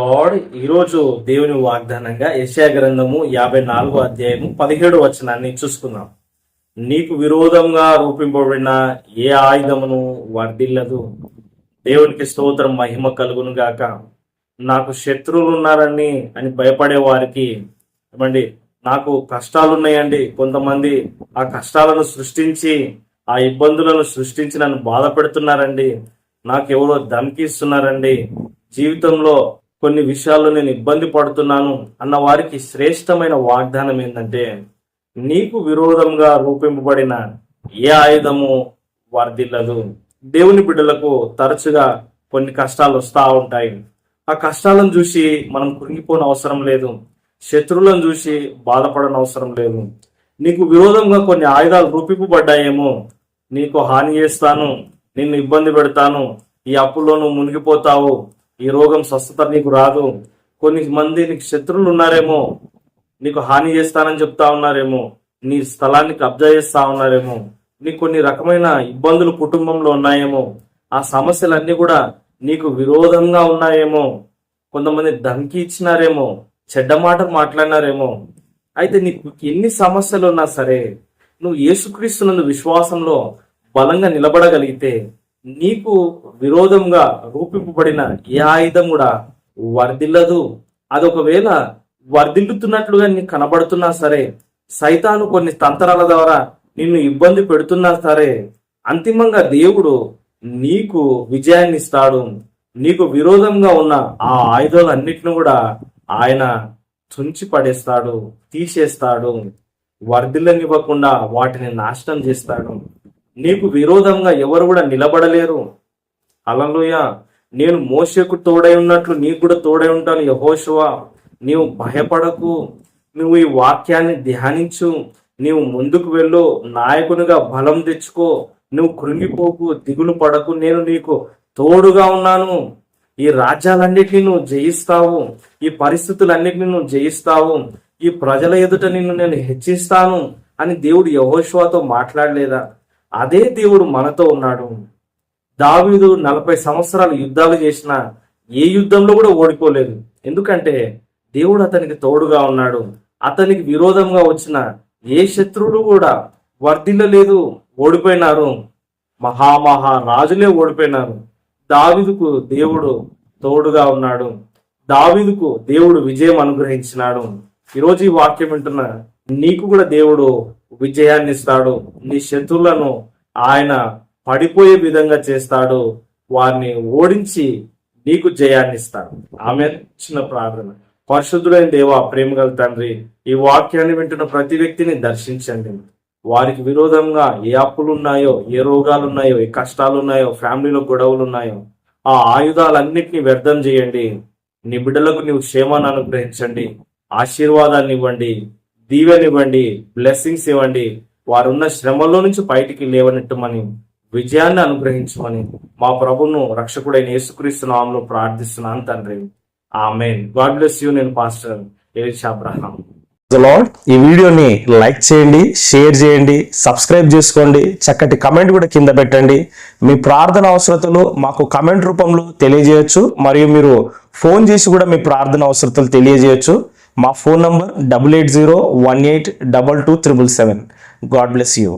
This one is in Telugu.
గాడ్ ఈరోజు దేవుని వాగ్దానంగా యశా గ్రంథము యాభై నాలుగో అధ్యాయము పదిహేడు వచనాన్ని చూసుకుందాం. నీకు విరోధంగా రూపింపబడిన ఏ ఆయుధమును వర్ధిల్లదు దేవునికి స్తోత్రం మహిమ కలుగును గాక. నాకు శత్రువులు ఉన్నారని అని భయపడే వారికి ఏమండి నాకు కష్టాలు ఉన్నాయండి కొంతమంది ఆ కష్టాలను సృష్టించి ఆ ఇబ్బందులను సృష్టించి నన్ను బాధ పెడుతున్నారండి నాకు ఎవరో ధమ్కిస్తున్నారండి జీవితంలో కొన్ని విషయాల్లో నేను ఇబ్బంది పడుతున్నాను అన్న వారికి శ్రేష్టమైన వాగ్దానం ఏంటంటే నీకు విరోధంగా రూపింపబడిన ఏ ఆయుధము వర్ధిల్లదు. దేవుని బిడ్డలకు తరచుగా కొన్ని కష్టాలు వస్తూ ఉంటాయి. ఆ కష్టాలను చూసి మనం కృంగిపోని అవసరం లేదు. శత్రువులను చూసి బాధపడని అవసరం లేదు. నీకు విరోధంగా కొన్ని ఆయుధాలు రూపింపబడ్డాయేమో నీకు హాని చేస్తాను నిన్ను ఇబ్బంది పెడతాను ఈ అప్పులో నువ్వు మునిగిపోతావు ఈ రోగం స్వస్థత నీకు రాదు. కొన్ని మంది నీకు శత్రువులు ఉన్నారేమో నీకు హాని చేస్తానని చెప్తా ఉన్నారేమో నీ స్థలాన్ని కబ్జా చేస్తా ఉన్నారేమో నీకు కొన్ని రకమైన ఇబ్బందులు కుటుంబంలో ఉన్నాయేమో ఆ సమస్యలన్నీ కూడా నీకు విరోధంగా ఉన్నాయేమో కొంతమంది ధమ్కి ఇచ్చినారేమో చెడ్డ మాటలు మాట్లాడినారేమో. అయితే నీకు ఎన్ని సమస్యలు ఉన్నా సరే నువ్వు యేసుక్రీస్తునందు విశ్వాసంలో బలంగా నిలబడగలిగితే నీకు విరోధంగా రూపింపబడిన ఏ ఆయుధం కూడా వర్ధిల్లదు. అది ఒకవేళ వర్ధిల్లుతున్నట్లుగా నీకు కనబడుతున్నా సరే సైతాను కొన్ని తంత్రాల ద్వారా నిన్ను ఇబ్బంది పెడుతున్నా సరే అంతిమంగా దేవుడు నీకు విజయాన్ని ఇస్తాడు. నీకు విరోధంగా ఉన్న ఆ ఆయుధాలన్నిటిని కూడా ఆయన తుంచి పడేస్తాడు తీసేస్తాడు. వర్ధిల్లనివ్వకుండా వాటిని నాశనం చేస్తాడు. నీకు విరోధంగా ఎవరు కూడా నిలబడలేరు. అలలోయ నేను మోసకు తోడై ఉన్నట్లు నీకు కూడా తోడై ఉంటాను యహోశువా నీవు భయపడకు. నువ్వు ఈ వాక్యాన్ని ధ్యానించు. నీవు ముందుకు వెళ్ళు. నాయకునిగా బలం తెచ్చుకో. నువ్వు కృంగిపోకు దిగులు పడకు. నేను నీకు తోడుగా ఉన్నాను. ఈ రాజ్యాలన్నిటిని నువ్వు జయిస్తావు. ఈ పరిస్థితులన్నిటిని నువ్వు జయిస్తావు. ఈ ప్రజల ఎదుట నిన్ను నేను హెచ్చిస్తాను అని దేవుడు యహోశ్వాతో మాట్లాడలేదా? అదే దేవుడు మనతో ఉన్నాడు. దావీదు నలభై సంవత్సరాలు యుద్ధాలు చేసిన ఏ యుద్ధంలో కూడా ఓడిపోలేదు. ఎందుకంటే దేవుడు అతనికి తోడుగా ఉన్నాడు. అతనికి విరోధంగా వచ్చిన ఏ శత్రువులు కూడా వర్ధిల్లలేదు ఓడిపోయినారు. మహామహా రాజులే ఓడిపోయినారు. దావిదుకు దేవుడు తోడుగా ఉన్నాడు. దావిదుకు దేవుడు విజయం అనుగ్రహించినాడు. ఈరోజు ఈ వాక్యం వింటున్న నీకు కూడా దేవుడు విజయాన్ని ఇస్తాడు నీ శత్రువులను ఆయన పడిపోయే విధంగా చేస్తాడు. వారిని ఓడించి నీకు జయాన్ని ఇస్తాడు ఆమె చిన్న ప్రార్థన. పరిశుద్ధుడైన దేవ ప్రేమగల తండ్రి ఈ వాక్యాన్ని వింటున్న ప్రతి వ్యక్తిని దర్శించండి. వారికి విరోధంగా ఏ అప్పులు ఉన్నాయో ఏ రోగాలు ఉన్నాయో ఏ కష్టాలు ఉన్నాయో ఫ్యామిలీలో గొడవలు ఉన్నాయో ఆ ఆయుధాలన్నిటిని వ్యర్థం చేయండి. నీ బిడ్డలకు నీవు క్షేమాన్ని అనుగ్రహించండి. ఆశీర్వాదాన్ని ఇవ్వండి. దీవెనివ్వండి బ్లెస్సింగ్స్ ఇవ్వండి. వారున్న శ్రమలో నుంచి బయటికి లేవనెట్టమని విజయాన్ని అనుగ్రహించమని మా ప్రభును రక్షకుడైన యేసుక్రీస్తు నామంలో ప్రార్థిస్తున్నాను తండ్రి. ఆమెన్. God bless you. నేను పాస్టర్ ఎలిషా అబ్రహాం. లార్డ్ ఈ వీడియోని లైక్ చేయండి షేర్ చేయండి సబ్స్క్రైబ్ చేసుకోండి చక్కటి కమెంట్ కూడా కింద పెట్టండి. మీ ప్రార్థన అవసరతలు మాకు కమెంట్ రూపంలో తెలియజేయచ్చు మరియు మీరు ఫోన్ చేసి కూడా మీ ప్రార్థన అవసరతలు తెలియజేయచ్చు. మా phone number double eight zero one eight double two triple seven God bless you